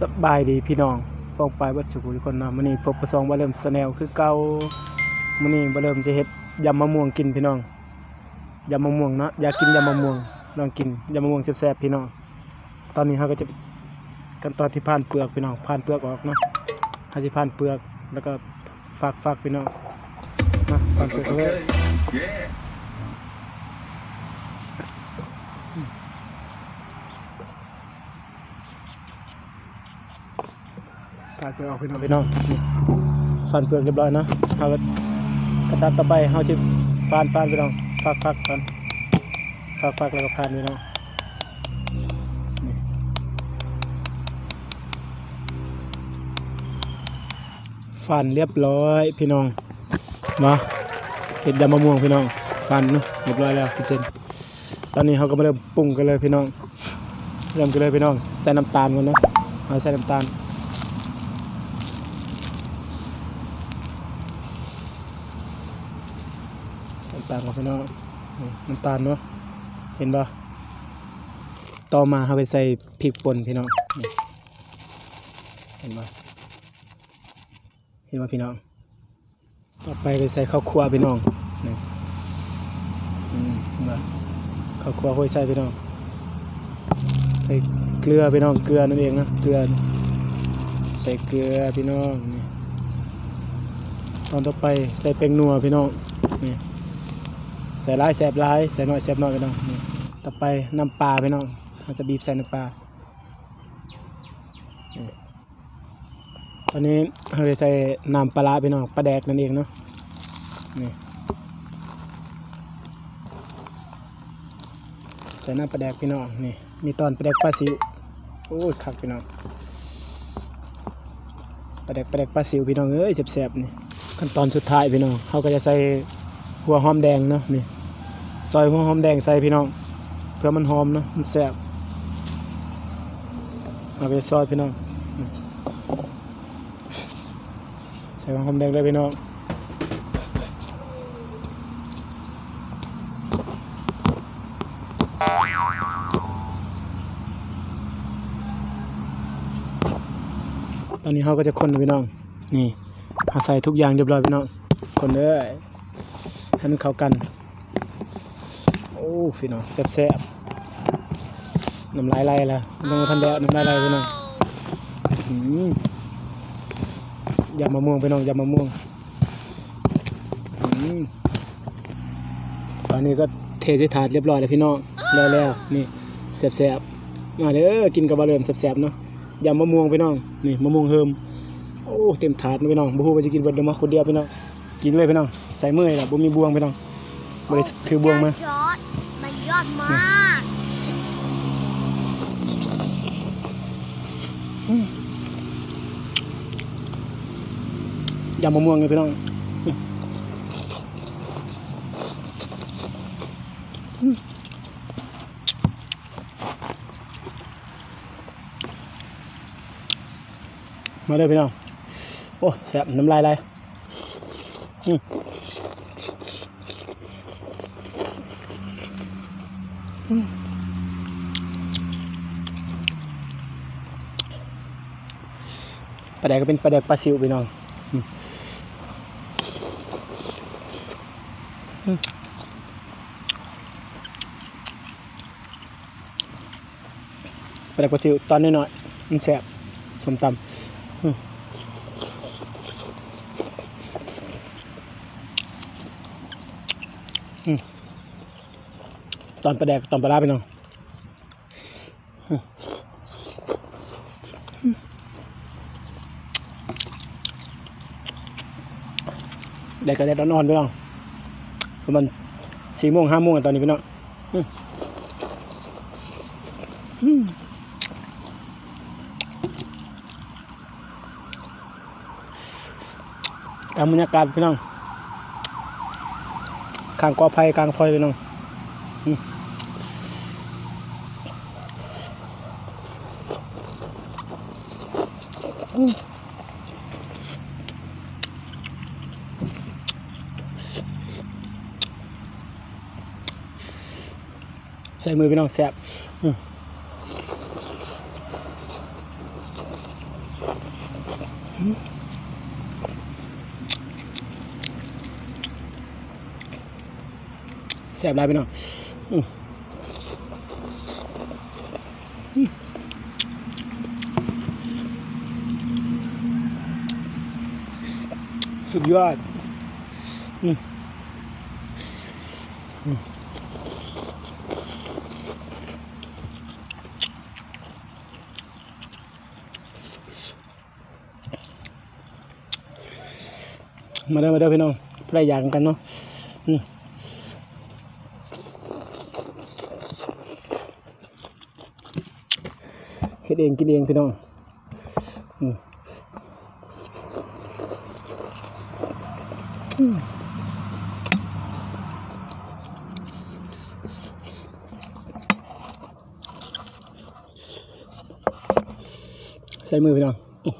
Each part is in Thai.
สบายดีพี่น้องปองปลายวัดสุขุทุกคนเนาะมื้อนี้พบกับสองบ่เริ่มสแนลคือเก่ามื้อนี้บ่เริ่มจะเฮ็ดยำมะม่วงกินพี่น้องยำมะม่วงเนาะอยากกินยำมะม่วงลองกินยำมะม่วงแซ่บๆพี่น้องตอนนี้เฮาก็จะกันตอนที่ผ่านเปลือกพี่น้องผ่านเปลือกออกเนาะเฮาสิผ่านเปลือกแล้วก็ฝากๆพี่น้องนะผ่านเปลือกเอาไว้ ปาดเปลือกออกพี่น้องพี่น้องนี่ฟันเปลือกเรียบร้อยเนาะเอาก็กระตัดต่อไปเอาจะฟานฟานพี่น้องฟักฟักฟันฟักฟักแล้วก็พานพี่น้องฟันเรียบร้อยพี่น้องมาเห็ดยำมะม่วงพี่น้องฟันเนาะเรียบร้อยแล้วพี่เจนตอนนี้เขาก็มาเริ่มปรุงกันเลยพี่น้องเริ่มกันเลยพี่น้องใส่น้ำตาลก่อนเนาะเอาใส่น้ำตาล ต่าลของพี่น้องน้ำตาลเนาะเห็นปะต่อมาเขาไปใส่พริกป่นพี่น้องเห็นปะเห็นปะพี่น้อง ต่อไปไปใส่ข้าวคั่วพี่น้องนี่อืมเห็นปะข้าวคั่วห้อยใส่พี่น้อง ใส่เกลือพี่น้องเกลือนั่นเองนะเกลือใส่เกลือพี่น้องนี่ตอนต่อไปใส่เป็งนัวพี่น้องนี่ ส่ร้ายแสบร้ายใส่น้อยแสบน้อยไปน้องต่อไปน้ำปลาไปน้องมันจะบีบใส่น้ำปลานี่ตอนนี้เราจะใส่น้ำปลาร้าไปน้องปลาแดกนั่นเองเนาะนี่ใส่น้ำปลาแดกพี่น้องนี่มีตอนปลาแดกปลาซิวโอ้ยคักพี่น้องปลาแดกปลาแดกปลาซิวพี่น้องเอ้ยแสบๆนี่ขั้นตอนสุดท้ายพี่น้องเขาก็จะใส่หัวหอมแดงเนาะนี่ ซอยหัวหอมแดงใส่พี่น้อง เพื่อมันหอมเนาะมันแซ่บเอาไปซอยพี่น้องใส่หัวหอมแดงเลยพี่น้องตอนนี้เขาก็จะคนพี่น้อง นี่เขาใส่ทุกอย่างเรียบร้อยพี่น้อง คนเอ้ยให้มันเข้ากัน อ้พี่น้องแซ่บๆน้ำลายไหลละน้องทันแดดน้ำลายไหลพี่น้องยำมะม่วงพี่น้องยำมะม่วงตอนนี้ก็เทใส่ถาดเรียบร้อยแล้วพี่น้องแล้วแล้วนี่แซ่บๆมาเด้อกินกับบะเริ่มแซ่บๆเนาะยำมะม่วงพี่น้องนี่มะม่วงเฮิมโอ้เต็มถาดเลยพี่น้องบ่ฮู้ว่าจะกินเบิดเดอมาคนเดียวพี่น้องกินเลยพี่น้องใส่มือเลยล่ะบ่มีบวงพี่น้องบ่ได้ถือบวงมา อดมันยมากยำมะม่วงเลยพี่น้องมาเลยพี่น้อง โอ้แซ่บน้ำลายไหลอืมอืม ปลาแดกก็เป็นปลาแดกปลาซิวพี่น้องปลาแดกปลาซิวตอนน้อยๆมันแซ่บสมตำอืมอืม ตอนปลาแดกตอนปลาร้าไปน้องแดกกระแดดอ่อนๆไปน้องประมาณสี่โมงห้าโมงตอนนี้พี่น้องตามบรรยากาศพี่น้องข้างกอไผ่กลางพลอยพี่น้องอืมอืม ใส่มือพี่น้องแซ่บแซ่บหลายพี่น้องอืมอืม สุดยอดมาเด้อมาเด้อพี่น้องพลายอย่างกันเนาะเฮ็ดเองกินเองพี่น้องอืมอืม ใส่มือพี่น้องอืม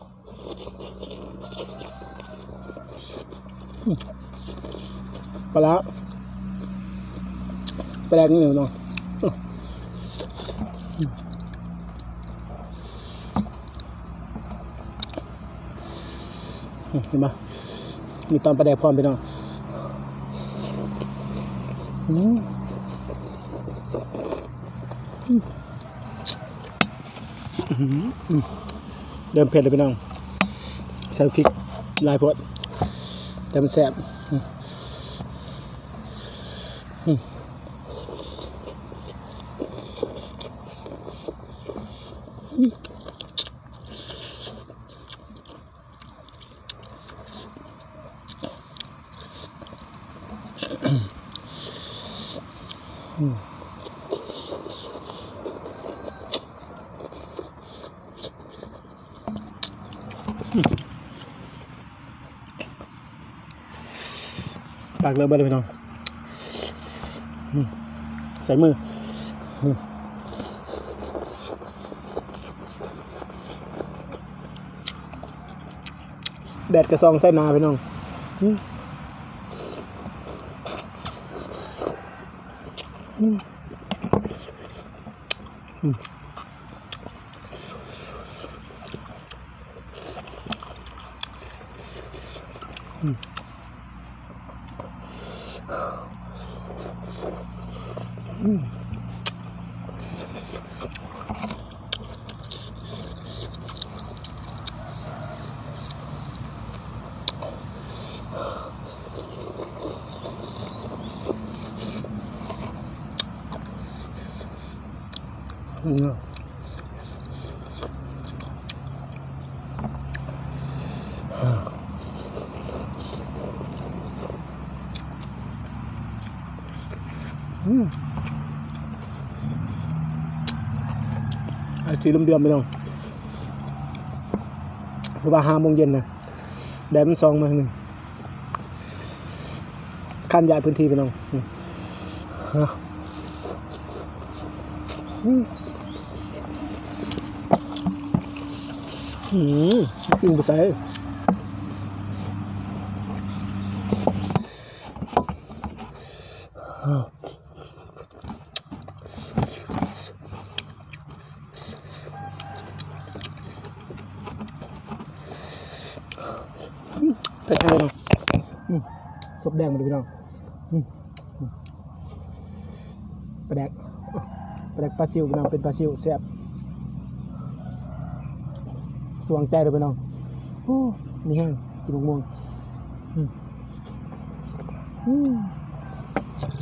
อืมปลาร้าปลาแดกนี่พี่น้องอืมเห็นปะ มีตอนประแดกพร้อมไปน้องเดิมเผ็ดเลยพี่น้องใส่พริกลายพดแต่มันแซ่บอืม ปากเริ่มเบิดเลยพี่น้องใส่มือแดดกระซองใส่นาพี่น้องอืม อืมอืมอืมอืม ไอ้สีลมเดือมไปน้องเพราะว่าห้าโมงเย็นนะแดดมันซองมาหนึ่งขั้นย้ายพื้นที่ไปน้องอืมฮะอืมอืมยิงไปใส่ ไปไทยเนาะอืมซบแดงมาดูพี่น้องปลาแดกปลาแดกปลาซิวพี่น้องเป็นปลาซิวแซ่บสวงใจเลยพี่น้องโอ้มีแห้งกินมะม่วง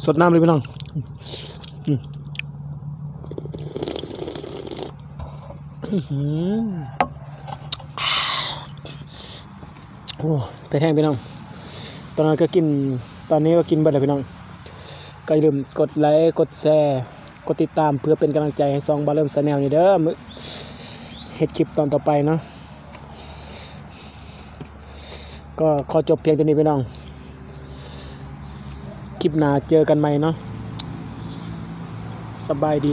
สดน้ำเลยพี่น้องอืมอืมอื้อหือ โอ้แต่แห้งพี่น้อง ตอนนั้นก็กิน ตอนนี้ก็กินเบิดแล้วพี่น้อง ก็อย่าลืมกดไลค์ กดแชร์ กดติดตามเพื่อเป็นกำลังใจให้ซองบาเริ่มสแนลนี่เด้อมื้อเฮ็ดคลิปตอนต่อไปเนาะ ก็ขอจบเพียงเท่านี้พี่น้อง คลิปหน้าเจอกันใหม่เนาะ สบายดี